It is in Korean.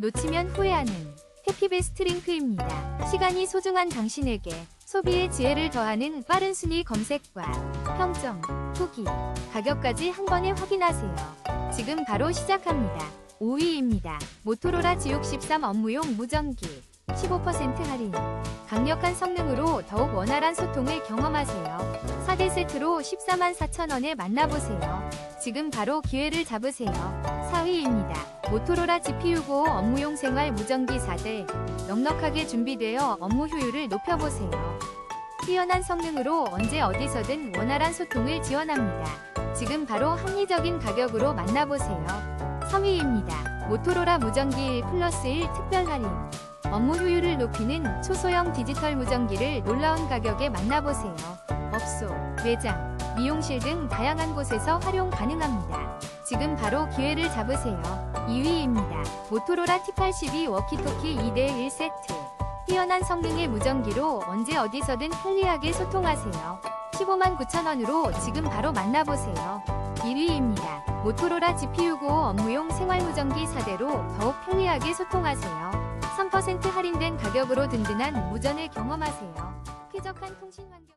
놓치면 후회하는 해피베스트 링크입니다. 시간이 소중한 당신에게 소비의 지혜를 더하는 빠른 순위 검색과 평점, 후기, 가격까지 한 번에 확인하세요. 지금 바로 시작합니다. 5위입니다. 모토로라 G63 업무용 무전기 15% 할인 강력한 성능으로 더욱 원활한 소통을 경험하세요. 4대 세트로 14만 4천원에 만나보세요. 지금 바로 기회를 잡으세요. 4위입니다. 모토로라 GPU95 업무용 생활 무전기 4대 넉넉하게 준비되어 업무 효율을 높여보세요. 뛰어난 성능으로 언제 어디서든 원활한 소통을 지원합니다. 지금 바로 합리적인 가격으로 만나보세요. 3위입니다. 모토로라 무전기 1 플러스 1 특별 할인 업무 효율을 높이는 초소형 디지털 무전기를 놀라운 가격에 만나보세요. 업소, 매장, 미용실 등 다양한 곳에서 활용 가능합니다. 지금 바로 기회를 잡으세요. 2위입니다. 모토로라 T82 워키토키 2대 1 세트. 뛰어난 성능의 무전기로 언제 어디서든 편리하게 소통하세요. 15만 9천원으로 지금 바로 만나보세요. 1위입니다. 모토로라 GPU95 업무용 생활무전기 4대로 더욱 편리하게 소통하세요. 3% 할인된 가격으로 든든한 무전을 경험하세요. 쾌적한 통신 환경